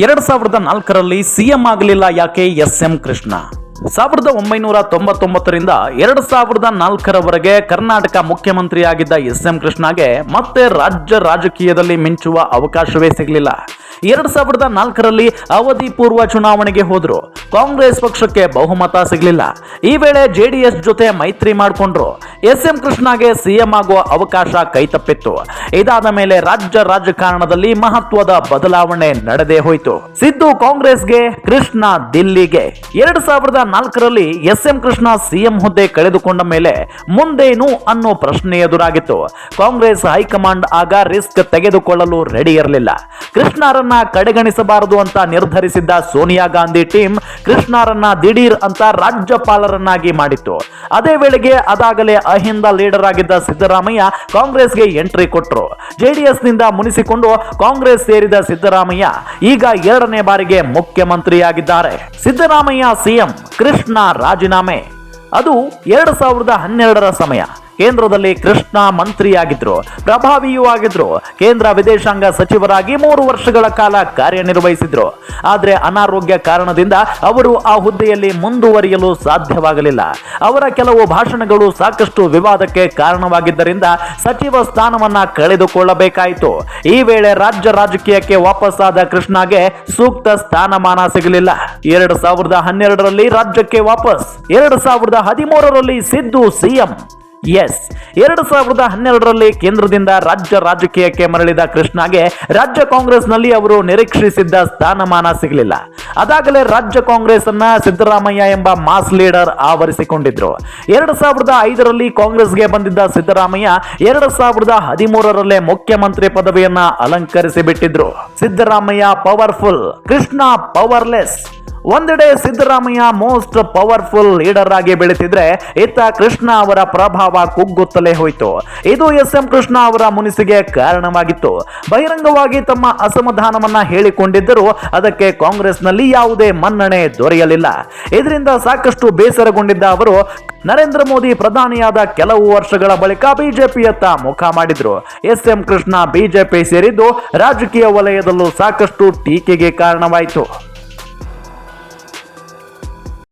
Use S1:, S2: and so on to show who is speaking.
S1: ಎರಡ್ ಸಾವಿರದ ನಾಲ್ಕರಲ್ಲಿ ಸಿಎಂ ಆಗಲಿಲ್ಲ ಯಾಕೆ ಎಸ್ ಎಂ ಕೃಷ್ಣ? ಸಾವಿರದ ಒಂಬೈನೂರ ತೊಂಬತ್ತೊಂಬತ್ತರಿಂದ ಎರಡು ಸಾವಿರದ ನಾಲ್ಕರವರೆಗೆ ಕರ್ನಾಟಕ ಮುಖ್ಯಮಂತ್ರಿಯಾಗಿದ್ದ ಎಸ್ ಎಂ ಕೃಷ್ಣಗೆ ಮತ್ತೆ ರಾಜ್ಯ ರಾಜಕೀಯದಲ್ಲಿ ಮಿಂಚುವ ಅವಕಾಶವೇ ಸಿಗಲಿಲ್ಲ. ಎರಡ್ ಸಾವಿರದ ನಾಲ್ಕರಲ್ಲಿ ಅವಧಿ ಪೂರ್ವ ಚುನಾವಣೆಗೆ ಹೋದ್ರು. ಕಾಂಗ್ರೆಸ್ ಪಕ್ಷಕ್ಕೆ ಬಹುಮತ ಸಿಗಲಿಲ್ಲ. ಈ ವೇಳೆ ಜೆಡಿಎಸ್ ಜೊತೆ ಮೈತ್ರಿ ಮಾಡಿಕೊಂಡ್ರು. ಎಸ್ ಎಂ ಕೃಷ್ಣಗೆ ಸಿಎಂ ಆಗುವ ಅವಕಾಶ ಕೈತಪ್ಪಿತ್ತು. ಇದಾದ ಮೇಲೆ ರಾಜ್ಯ ರಾಜಕಾರಣದಲ್ಲಿ ಮಹತ್ವದ ಬದಲಾವಣೆ ನಡೆದೇ ಹೋಯಿತು. ಸಿದ್ದು ಕಾಂಗ್ರೆಸ್ಗೆ, ಕೃಷ್ಣ ದಿಲ್ಲಿಗೆ. ಎರಡ್ ಸಾವಿರದ ನಾಲ್ಕರಲ್ಲಿ ಎಸ್ ಎಂ ಕೃಷ್ಣ ಸಿಎಂ ಹುದ್ದೆ ಕಳೆದುಕೊಂಡ ಮೇಲೆ ಮುಂದೇನು ಅನ್ನೋ ಪ್ರಶ್ನೆ ಎದುರಾಗಿತ್ತು. ಕಾಂಗ್ರೆಸ್ ಹೈಕಮಾಂಡ್ ಆಗ ರಿಸ್ಕ್ ತೆಗೆದುಕೊಳ್ಳಲು ರೆಡಿ ಇರಲಿಲ್ಲ. ಕೃಷ್ಣರನ್ನ ಕಡೆಗಣಿಸಬಾರದು ಅಂತ ನಿರ್ಧರಿಸಿದ್ದ ಸೋನಿಯಾ ಗಾಂಧಿ ಟೀಮ್ ಕೃಷ್ಣರನ್ನ ದಿಢೀರ್ ಅಂತ ರಾಜ್ಯಪಾಲರನ್ನಾಗಿ ಮಾಡಿತ್ತು. ಅದೇ ವೇಳೆಗೆ ಅದಾಗಲೇ ಅಹಿಂದ ಲೀಡರ್ ಆಗಿದ್ದ ಸಿದ್ದರಾಮಯ್ಯ ಕಾಂಗ್ರೆಸ್ಗೆ ಎಂಟ್ರಿ ಕೊಟ್ಟರು ಜೆಡಿಎಸ್ನಿಂದ ಮುನಿಸಿಕೊಂಡು ಕಾಂಗ್ರೆಸ್ ಸೇರಿದ ಸಿದ್ದರಾಮಯ್ಯ ಈಗ ಎರಡನೇ ಬಾರಿಗೆ ಮುಖ್ಯಮಂತ್ರಿಯಾಗಿದ್ದಾರೆ. ಸಿದ್ದರಾಮಯ್ಯ ಸಿಎಂ, ಕೃಷ್ಣ ರಾಜೀನಾಮೆ. ಅದು ಎರಡು ಸಾವಿರದ ಹನ್ನೆರಡರ ಸಮಯ. ಕೇಂದ್ರದಲ್ಲಿ ಕೃಷ್ಣ ಮಂತ್ರಿಯಾಗಿದ್ರು, ಪ್ರಭಾವಿಯೂ ಆಗಿದ್ರು. ಕೇಂದ್ರ ವಿದೇಶಾಂಗ ಸಚಿವರಾಗಿ ಮೂರು ವರ್ಷಗಳ ಕಾಲ ಕಾರ್ಯನಿರ್ವಹಿಸಿದ್ರು. ಆದರೆ ಅನಾರೋಗ್ಯ ಕಾರಣದಿಂದ ಅವರು ಆ ಹುದ್ದೆಯಲ್ಲಿ ಮುಂದುವರಿಯಲು ಸಾಧ್ಯವಾಗಲಿಲ್ಲ. ಅವರ ಕೆಲವು ಭಾಷಣಗಳು ಸಾಕಷ್ಟು ವಿವಾದಕ್ಕೆ ಕಾರಣವಾಗಿದ್ದರಿಂದ ಸಚಿವ ಸ್ಥಾನವನ್ನ ಕಳೆದುಕೊಳ್ಳಬೇಕಾಯಿತು. ಈ ವೇಳೆ ರಾಜ್ಯ ರಾಜಕೀಯಕ್ಕೆ ವಾಪಸ್ಸಾದ ಕೃಷ್ಣಗೆ ಸೂಕ್ತ ಸ್ಥಾನಮಾನ ಸಿಗಲಿಲ್ಲ. ಎರಡು ಸಾವಿರದ ಹನ್ನೆರಡರಲ್ಲಿ ರಾಜ್ಯಕ್ಕೆ ವಾಪಸ್, ಎರಡು ಸಾವಿರದ ಹದಿಮೂರರಲ್ಲಿ ಸಿದ್ದು ಸಿಎಂ. ಎಸ್ ಎರಡು ಸಾವಿರದ ಹನ್ನೆರಡರಲ್ಲಿ ಕೇಂದ್ರದಿಂದ ರಾಜ್ಯ ರಾಜಕೀಯಕ್ಕೆ ಮರಳಿದ ಕೃಷ್ಣಗೆ ರಾಜ್ಯ ಕಾಂಗ್ರೆಸ್ನಲ್ಲಿ ಅವರು ನಿರೀಕ್ಷಿಸಿದ್ದ ಸ್ಥಾನಮಾನ ಸಿಗಲಿಲ್ಲ. ಅದಾಗಲೇ ರಾಜ್ಯ ಕಾಂಗ್ರೆಸ್ ಅನ್ನ ಸಿದ್ದರಾಮಯ್ಯ ಎಂಬ ಮಾಸ್ ಲೀಡರ್ ಆವರಿಸಿಕೊಂಡಿದ್ರು. ಎರಡು ಸಾವಿರದ ಐದರಲ್ಲಿ ಕಾಂಗ್ರೆಸ್ಗೆ ಬಂದಿದ್ದ ಸಿದ್ದರಾಮಯ್ಯ ಎರಡು ಸಾವಿರದ ಹದಿಮೂರರಲ್ಲೇ ಮುಖ್ಯಮಂತ್ರಿ ಪದವಿಯನ್ನ ಅಲಂಕರಿಸಿ ಬಿಟ್ಟಿದ್ರು ಸಿದ್ದರಾಮಯ್ಯ ಪವರ್ಫುಲ್, ಕೃಷ್ಣ ಪವರ್ಲೆಸ್. ಒಂದೆಡೆ ಸಿದ್ದರಾಮಯ್ಯ ಮೋಸ್ಟ್ ಪವರ್ಫುಲ್ ಲೀಡರ್ ಆಗಿ ಬೆಳೆತಿದ್ರೆ ಇತ್ತ ಕೃಷ್ಣ ಅವರ ಪ್ರಭಾವ ಕುಗ್ಗುತ್ತಲೇ ಹೋಯಿತು. ಇದು ಎಸ್ ಎಂ ಕೃಷ್ಣ ಅವರ ಮುನಿಸಿಗೆ ಕಾರಣವಾಗಿತ್ತು. ಬಹಿರಂಗವಾಗಿ ತಮ್ಮ ಅಸಮಾಧಾನವನ್ನ ಹೇಳಿಕೊಂಡಿದ್ದರೂ ಅದಕ್ಕೆ ಕಾಂಗ್ರೆಸ್ನಲ್ಲಿ ಯಾವುದೇ ಮನ್ನಣೆ ದೊರೆಯಲಿಲ್ಲ. ಇದರಿಂದ ಸಾಕಷ್ಟು ಬೇಸರಗೊಂಡಿದ್ದ ಅವರು, ನರೇಂದ್ರ ಮೋದಿ ಪ್ರಧಾನಿಯಾದ ಕೆಲವು ವರ್ಷಗಳ ಬಳಿಕ ಬಿಜೆಪಿಯತ್ತ ಮುಖ ಮಾಡಿದ್ರು. ಎಸ್ ಎಂ ಕೃಷ್ಣ ಬಿಜೆಪಿ ಸೇರಿದ್ದು ರಾಜಕೀಯ ವಲಯದಲ್ಲೂ ಸಾಕಷ್ಟು ಟೀಕೆಗೆ ಕಾರಣವಾಯಿತು.